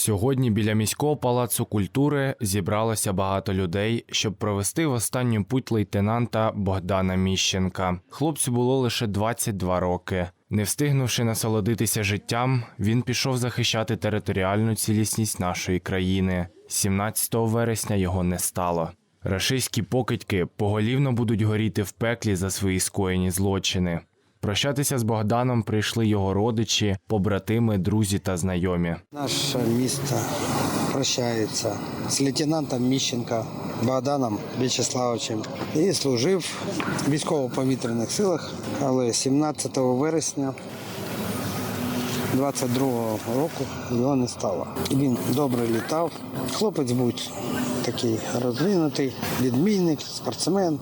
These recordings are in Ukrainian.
Сьогодні біля міського палацу культури зібралося багато людей, щоб провести в останню путь лейтенанта Богдана Міщенка. Хлопцю було лише 22 роки. Не встигнувши насолодитися життям, він пішов захищати територіальну цілісність нашої країни. 17 вересня його не стало. Рашистські покидьки поголівно будуть горіти в пеклі за свої скоєні злочини. Прощатися з Богданом прийшли його родичі, побратими, друзі та знайомі. Наше місто прощається з лейтенантом Міщенка Богданом В'ячеславовичем і служив в військово-повітряних силах, але 17 вересня 22-го року його не стало. Він добре літав. Хлопець був такий розвинутий, відмінник, спортсмен,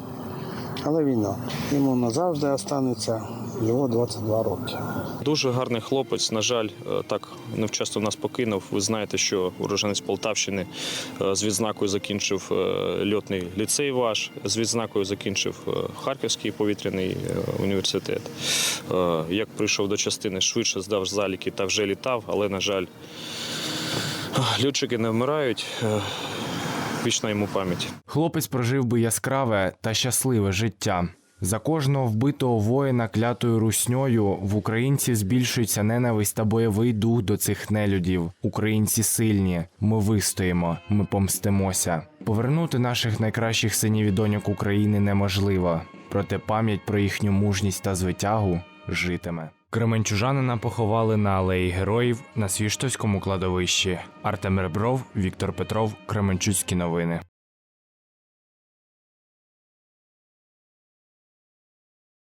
але війна. Йому назавжди останеться його 22 роки. Дуже гарний хлопець. На жаль, е, так невчасно нас покинув. Ви знаєте, що уроженець Полтавщини е, з відзнакою закінчив е, льотний ліцей ваш, з відзнакою закінчив Харківський повітряний університет. Як прийшов до частини, швидше здав заліки та вже літав, але, на жаль, льотчики не вмирають. Вічна йому пам'ять. Хлопець прожив би яскраве та щасливе життя. За кожного вбитого воїна клятою русньою в українців збільшується ненависть та бойовий дух до цих нелюдів. Українці сильні, ми вистоїмо, ми помстимося. Повернути наших найкращих синів і доньок України неможливо, проте пам'ять про їхню мужність та звитягу житиме. Кременчужанина поховали на алеї героїв на Свіштовському кладовищі. Артем Ребров, Віктор Петров, Кременчуцькі новини.